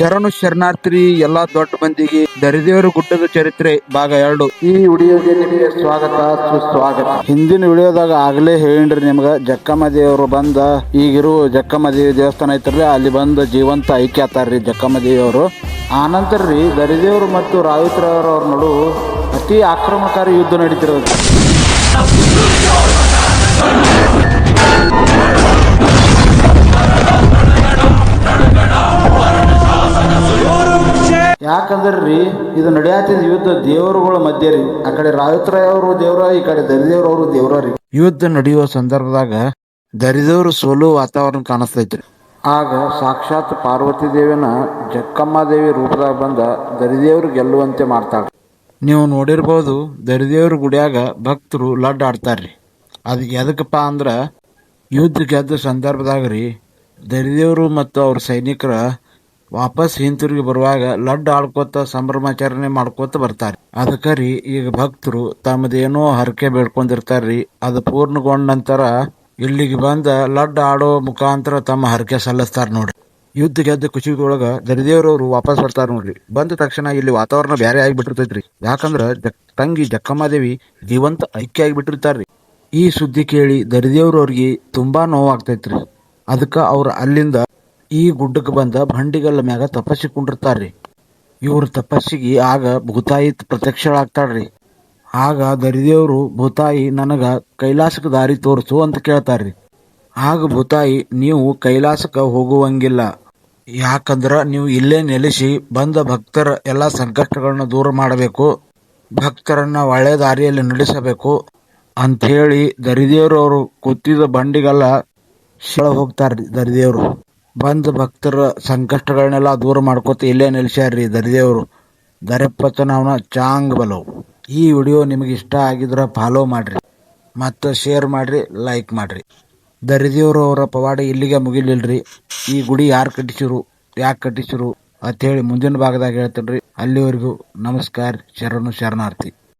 ಶರಣು ಶರಣಾರ್ಥಿ, ಎಲ್ಲಾ ದೊಡ್ಡ ಮಂದಿಗೆ ದರಿದೇವರ ಗುಡ್ಡದ ಚರಿತ್ರೆ ಭಾಗ ಎರಡು. ಈ ವಿಡಿಯೋಗೆ ನಿಮಗೆ ಸ್ವಾಗತ, ಸುಸ್ವಾಗತ. ಹಿಂದಿನ ವಿಡಿಯೋದಾಗ ಆಗ್ಲೇ ಹೇಳಿನ್ರಿ ನಿಮ್ಗ, ಜಕ್ಕಮ್ಮ ದೇವರು ಬಂದ, ಈಗಿರೋ ಜಕ್ಕಮ್ಮ ದೇವಿ ದೇವಸ್ಥಾನ ಐತ್ರಲ್ಲ ಅಲ್ಲಿ ಬಂದ ಜೀವಂತ ಐಕ್ಯ ಆತಾರ್ರಿ ಜಕ್ಕಮ್ಮ ದೇವಿಯವರು. ಆನಂತರ ರೀ ದರಿದೇವರು ಮತ್ತು ರಾವಿತ್ರವ್ರವ್ರ ನಡುವು ಅತಿ ಆಕ್ರಮಣಕಾರಿ ಯುದ್ಧ ನಡೀತಿರೋದು. ಯಾಕಂದ್ರೆ ರೀ ಇದು ನಡೆಯತ್ತಿದ ಯುದ್ಧ ದೇವರುಗಳ ಮಧ್ಯೆ ರೀ. ಆ ಕಡೆ ರಾಯತ್ರಯವರು ದೇವರ ಈ ಕಡೆ ದರಿದೇವ್ರವರು ದೇವರ ರೀ. ಯುದ್ಧ ನಡೆಯುವ ಸಂದರ್ಭದಾಗ ದರಿದೇವ್ರು ಸೋಲು ವಾತಾವರಣ ಕಾಣಿಸ್ತೈತ್ರಿ. ಆಗ ಸಾಕ್ಷಾತ್ ಪಾರ್ವತಿ ದೇವಿನ ಜಕ್ಕಮ್ಮ ದೇವಿ ರೂಪದಾಗ ಬಂದ ದರಿದೇವ್ರು ಗೆಲ್ಲುವಂತೆ ಮಾಡ್ತಾಳೆ. ನೀವು ನೋಡಿರ್ಬೋದು ದರಿದೇವ್ರ ಗುಡಿಯಾಗ ಭಕ್ತರು ಲಡ್ ಆಡ್ತಾರ್ರಿ. ಅದು ಎದಕ್ಕಪ್ಪ ಅಂದ್ರ ಯುದ್ಧ ಗೆದ್ದ ಸಂದರ್ಭದಾಗ ರೀ ದರಿದೇವರು ಮತ್ತು ಅವ್ರ ಸೈನಿಕರ ವಾಪಸ್ ಹಿಂತಿರುಗಿ ಬರುವಾಗ ಲಡ್ ಆಡ್ಕೋತ ಸಂಭ್ರಮಾಚರಣೆ ಮಾಡ್ಕೋತ ಬರ್ತಾರೆ. ಅದಕ್ಕೆ ರೀ ಈಗ ಭಕ್ತರು ತಮ್ಮದೇನೋ ಹರಕೆ ಬೇಡ್ಕೊಂಡಿರ್ತಾರ್ರಿ. ಅದು ಪೂರ್ಣಗೊಂಡ ನಂತರ ಇಲ್ಲಿಗೆ ಬಂದ ಲಡ್ಡು ಆಡೋ ಮುಖಾಂತರ ತಮ್ಮ ಹರಕೆ ಸಲ್ಲಿಸ್ತಾರ ನೋಡ್ರಿ. ಯುದ್ಧ ಗೆದ್ದ ಖುಷಿದೊಳಗ ದರಿದೇವ್ರವ್ರು ವಾಪಸ್ ಬರ್ತಾರ ನೋಡ್ರಿ. ಬಂದ ತಕ್ಷಣ ಇಲ್ಲಿ ವಾತಾವರಣ ಬೇರೆ ಆಗಿಬಿಟ್ಟಿರ್ತೈತ್ರಿ. ಯಾಕಂದ್ರ ತಂಗಿ ಜಕ್ಕಮ್ಮದೇವಿ ಜೀವಂತ ಐಕ್ಯ ಆಗಿಬಿಟ್ಟಿರ್ತಾರ್ರಿ. ಈ ಸುದ್ದಿ ಕೇಳಿ ದರಿದೇವ್ರವ್ರಿಗೆ ತುಂಬಾ ನೋವಾಗ್ತೈತ್ರಿ. ಅದಕ್ಕ ಅವ್ರ ಅಲ್ಲಿಂದ ಈ ಗುಡ್ಡಕ್ಕೆ ಬಂದ ಬಂಡಿಗಲ್ಲ ಮ್ಯಾಗ ತಪಸ್ಸಿಕೊಂಡಿರ್ತಾರ್ರಿ. ಇವ್ರ ತಪಸ್ಸಿಗೆ ಆಗ ಭೂತಾಯಿ ಪ್ರತ್ಯಕ್ಷಳಾಗ್ತಾಳ್ರಿ ಆಗ ದರಿದೇವ್ರು, ಭೂತಾಯಿ ನನಗ ಕೈಲಾಸಕ್ಕೆ ದಾರಿ ತೋರಿಸು ಅಂತ ಕೇಳ್ತಾರ್ರಿ. ಆಗ ಭೂತಾಯಿ, ನೀವು ಕೈಲಾಸಕ್ಕೆ ಹೋಗುವಂಗಿಲ್ಲ. ಯಾಕಂದ್ರ ನೀವು ಇಲ್ಲೇ ನೆಲೆಸಿ ಬಂದ ಭಕ್ತರ ಎಲ್ಲ ಸಂಕಷ್ಟಗಳನ್ನ ದೂರ ಮಾಡಬೇಕು, ಭಕ್ತರನ್ನ ಒಳ್ಳೆ ದಾರಿಯಲ್ಲಿ ನಡೆಸಬೇಕು ಅಂಥೇಳಿ ದರಿದೇವ್ರವರು ಕೂತಿದ್ದ ಬಂಡಿಗೆಲ್ಲ ಶಳ ಹೋಗ್ತಾರ್ರಿ ದರಿದೇವ್ರು. ಬಂದ ಭಕ್ತರ ಸಂಕಷ್ಟಗಳನ್ನೆಲ್ಲ ದೂರ ಮಾಡ್ಕೋತ ಇಲ್ಲೇ ನಿಲ್ಸ್ಯಾರ್ರಿ ದರಿದೇವರು. ದರೆಪ್ಪತ್ತನ ಅವನ ಚಾಂಗ್ ಬಲವು. ಈ ವಿಡಿಯೋ ನಿಮಗೆ ಇಷ್ಟ ಆಗಿದ್ರೆ ಫಾಲೋ ಮಾಡ್ರಿ. ಮತ್ತು ಶೇರ್ ಮಾಡ್ರಿ ಲೈಕ್ ಮಾಡ್ರಿ. ದರಿದೇವರು ಅವರ ಪವಾಡ ಇಲ್ಲಿಗೆ ಮುಗಿಲಿಲ್ರಿ. ಈ ಗುಡಿ ಯಾರು ಕಟ್ಟಿಸಿರು, ಯಾಕೆ ಕಟ್ಟಿಸಿರು ಅಂತೇಳಿ ಮುಂದಿನ ಭಾಗದಾಗ ಹೇಳ್ತೇನೆ ಅಲ್ಲಿವರೆಗೂ ನಮಸ್ಕಾರ, ಶರಣು ಶರಣಾರ್ಥಿ.